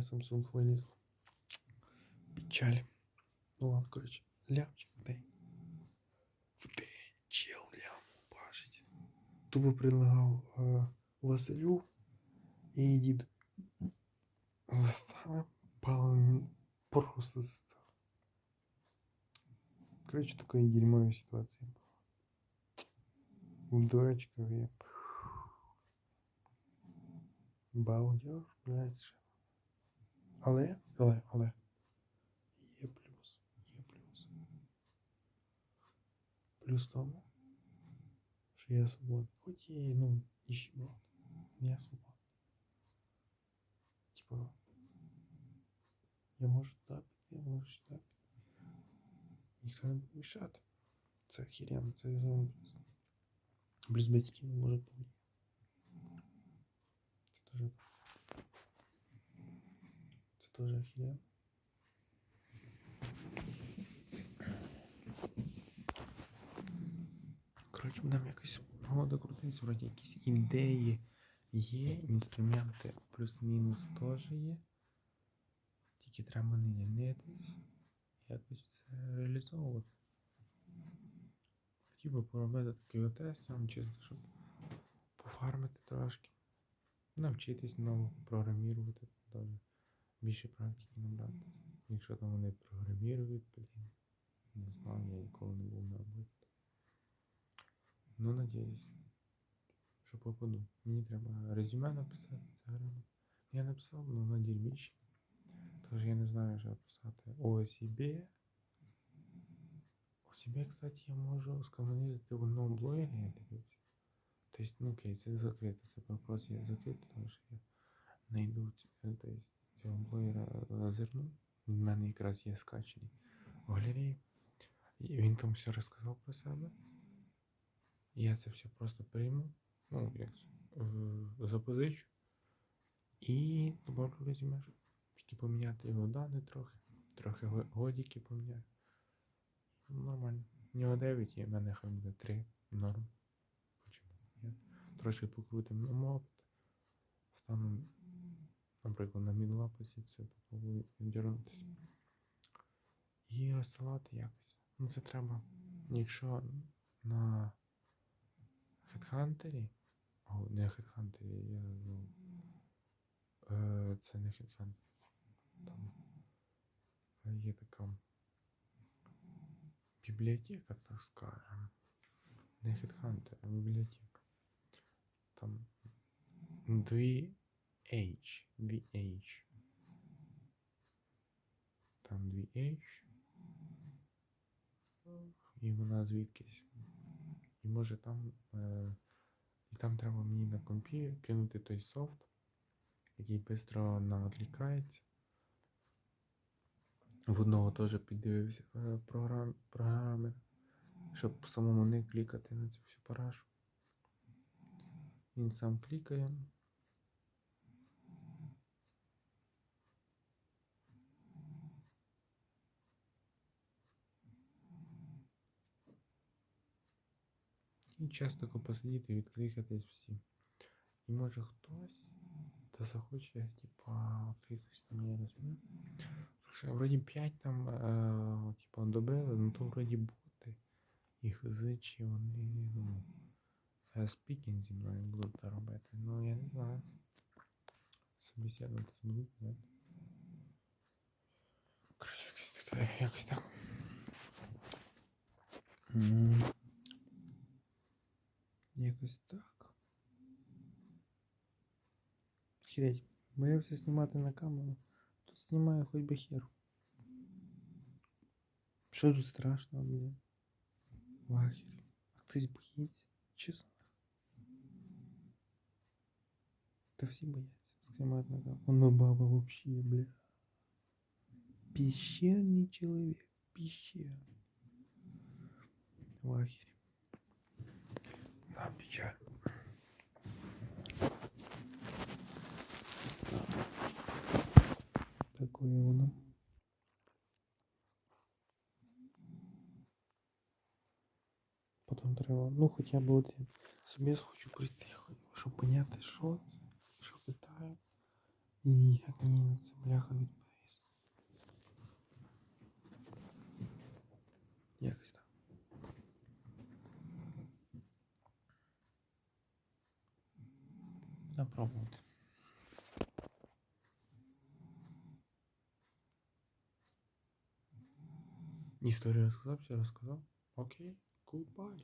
Samsung вилізло. Печаль. Ну ладно, коротше, лямчик в день. В день чел лям бачить. Тупо предлагав е, Василю і діду. Застали, пали просто застали. Коротше, такої дерьмової ситуації була. В дурачках я. Балдеж, блядь. Але, але, але. Є плюс, є плюс. Плюс тому, що я свободний. Хоч і, ну, нищеброд. Я свободний. Типа, я можу так я можу так піти. Ніхто не буде мішати. Це охеренно, це батьки не можуть повлияти. Це дуже це теж охеренно. Коротше, будемо якось погода крутиться, вроді якісь ідеї є, інструменти плюс-мінус теж є. Тільки треба не лінитись, якось це реалізовувати. Хотів би поробити такий тест, чисто, щоб пофармити трошки. Навчитись ново програмірувати, більше практики набрати. Якщо там вони програмірують, блін. Не знаю, я ніколи не був на роботі. Ну, надіюсь, що попаду. Мені треба резюме написати, грамотно. Я написав, ну на дірміші. Тож я не знаю, що писати. ОСІБ. ОСІБ, кстати, я можу скомунізувати в одному блогері, я дивився. Тобто, ну окей, це закрито. Це вопрос є закрито, тому що я знайду тобто, цього блогера лазерну. У мене якраз є скачаний в галереї. І він там все розказав про себе. Я це все просто прийму. Ну, як запозичу. І добавлю резюме, тільки поміняти його дані трохи. Трохи го- годики поміняю. Нормально. У нього 9 є, в мене хай буде 3. Норм. Трошки покрутимо на опит. Стану, наприклад, на мідла позицію, попробую дірнутися. І розсилати якось. Ну це треба. Якщо на Хедхантері. О, не Хедхантері, я ну. Е, це не Хедхантер. Там е, є така бібліотека, так скажемо. Не Хедхантер, а бібліотека. Там 2H. 2H. Там 2H. І вона звідкись. І може там. Е, і там треба мені на компі кинути той софт, який швидко надлікається. В одного теж піддивився е, програм, програми, щоб самому не клікати на цю всю парашу. Він сам клікає. І часто посидіти, відкликатись всі. І може хтось та захоче, типа, якихось там я розумію. Вроді 5 там, е, типа, добили, ну то вроді боти. Їх зичі, вони, ну, спікінг зі мною будуть робити. Ну, я не знаю. Собеседуватись будуть, ні? Короче, якось таке, якось так. М. Хереть, боявся знімати на камеру. Тут знімаю хоч би хер. Що тут страшного, блін? Вахер. А хтось боїться? Чесно. Та всі бояться знімати на камеру. Воно баба вообще, бля. Пещерный человек. Пещерный. Вахер. Да, печаль. Потім треба, ну хоча б один собі хочу прийти, хоч- щоб поняти, що це, що питають. І як мені на це бляха відповісти? Якось так. Треба пробувати. Історію розказав, все розказав. Окей, goodbye。